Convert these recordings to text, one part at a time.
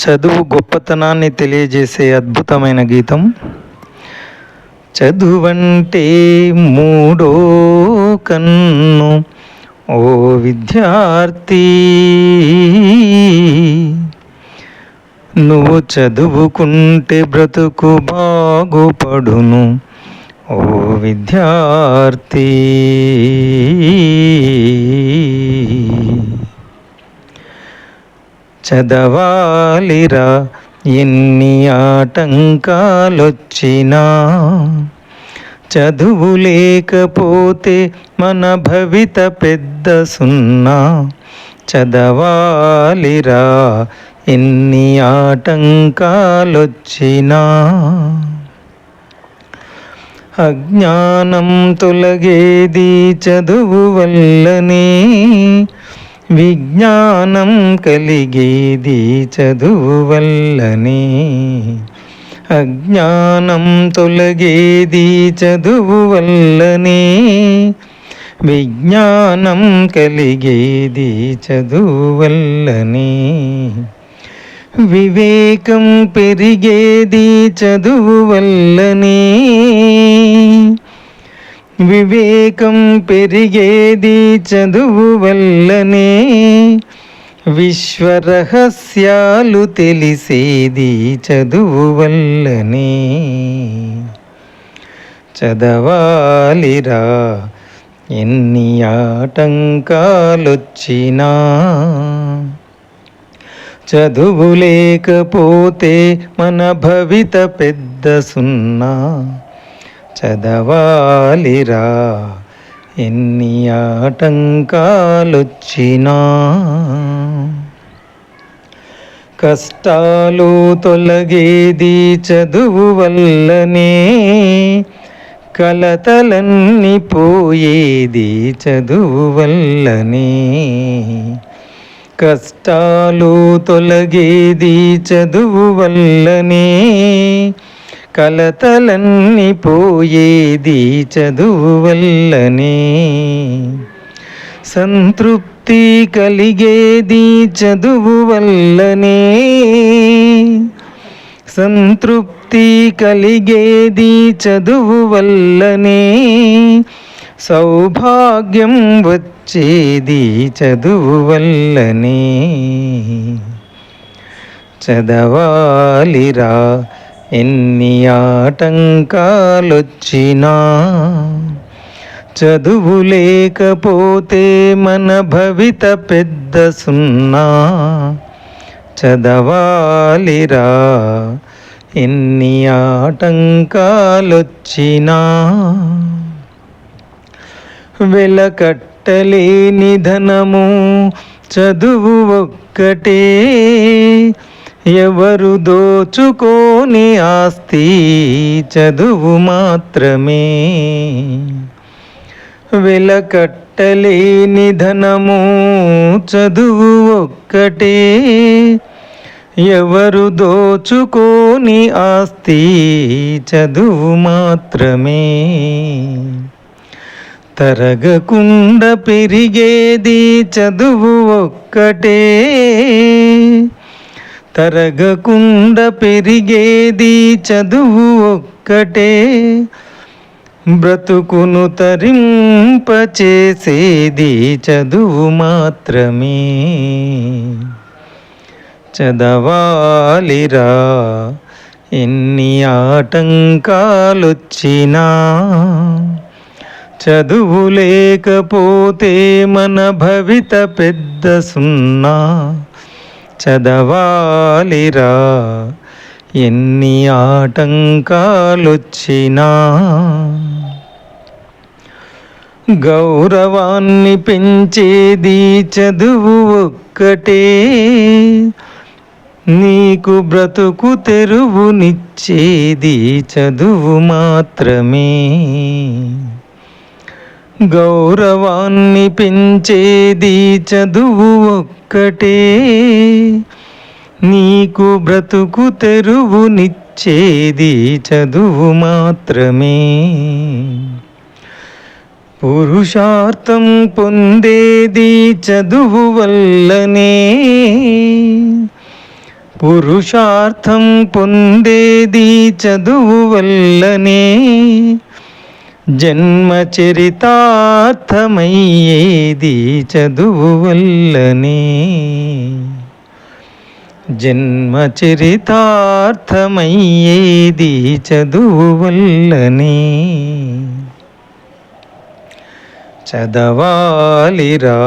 చదువు గొప్పతనాన్ని తెలియజేసే అద్భుతమైన గీతం. చదువంటే మూడో కన్ను ఓ విద్యార్థి. నువ్వు చదువుకుంటే బ్రతుకు బాగుపడును ఓ విద్యార్థి. చదవాలిరా ఎన్ని ఆటంకాలొచ్చినా. చదువు లేకపోతే మన భవిత పెద్ద సున్నా. చదవాలిరా ఎన్ని ఆటంకాలొచ్చినా. అజ్ఞానం తొలగేది చదువు వల్లనే. విజ్ఞానం కలిగేది చదువు వల్లనే అజ్ఞానం తొలగేది చదువు వల్లనే విజ్ఞానం కలిగేది చదువు వల్లనే వివేకం పెరిగేది చదువు వల్లనే వివేకం పెరిగేది చదువు వల్లనే విశ్వరహస్యాలు తెలిసేది చదువు వల్లనే చదవాలిరా ఎన్ని ఆటంకాలొచ్చినా. చదువు లేకపోతే మన భవిత పెద్ద సున్నా. చదవాలిరా. ఎన్ని ఆటంకాలొచ్చినా. కష్టాలు తొలగేది చదువు వల్లనే. కలతలన్నీ పోయేది చదువు వల్లనే. కష్టాలు తొలగేది చదువు వల్లనే. కలతలన్నీ పోయేది చదువు వల్లనే సంతృప్తి కలిగేది చదువు వల్లనే సంతృప్తి కలిగేది చదువు వల్లనే సౌభాగ్యం వచ్చేది చదువు వల్లనే చదవాలిరా ఎన్ని ఆటంకాలొచ్చినా చదువు లేకపోతే మన భవిత పెద్ద సున్నా. చదవాలిరా ఎన్ని ఆటంకాలొచ్చినా. వెలకట్టలేని ధనము చదువు ఒక్కటే. ఎవరు దోచుకోని ఆస్తి చదువు మాత్రమే. వెలకట్టలేని ధనము చదువు ఒక్కటే. ఎవరు దోచుకోని ఆస్తి చదువు మాత్రమే. తరగకుండా పెరిగేది చదువు ఒక్కటే. తరగకుండా పెరిగేది చదువు ఒక్కటే. బ్రతుకును తరింపచేసేది చదువు మాత్రమే. చదవాలిరా ఎన్ని ఆటంకాలొచ్చినా. చదువు లేకపోతే మన భవిత పెద్ద సున్నా. చదవాలిరా. ఎన్ని ఆటంకాలొచ్చినా గౌరవాన్ని పెంచేది చదువు ఒక్కటే. నీకు బ్రతుకు తెరువునిచ్చేది చదువు మాత్రమే. గౌరవాన్ని పెంచేది చదువు ఒక్కటే. నీకు బ్రతుకు తెరువునిచ్చేది చదువు మాత్రమే. పురుషార్థం పొందేది చదువు వల్లనే. పురుషార్థం పొందేది చదువు వల్లనే. జన్మ చరితార్థమయ్యేది చదువు వల్లనే జన్మ చరితార్థమయ్యేది చదువు వల్లనే చదవాలిరా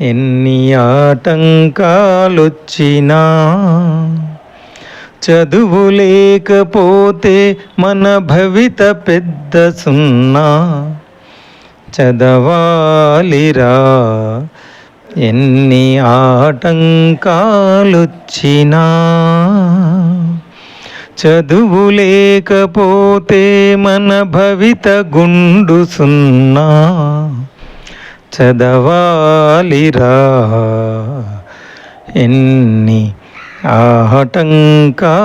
ఎన్ని ఆటంకాలొచ్చినా. చదువు లేకపోతే మన భవిత పెద్ద సున్నా. చదవాలిరా ఎన్ని ఆటంకాలొచ్చినా. చదువు లేకపోతే మన భవిత గుండు సున్నా. చదవాలిరా ఎన్ని ఆటంకాలొచ్చినా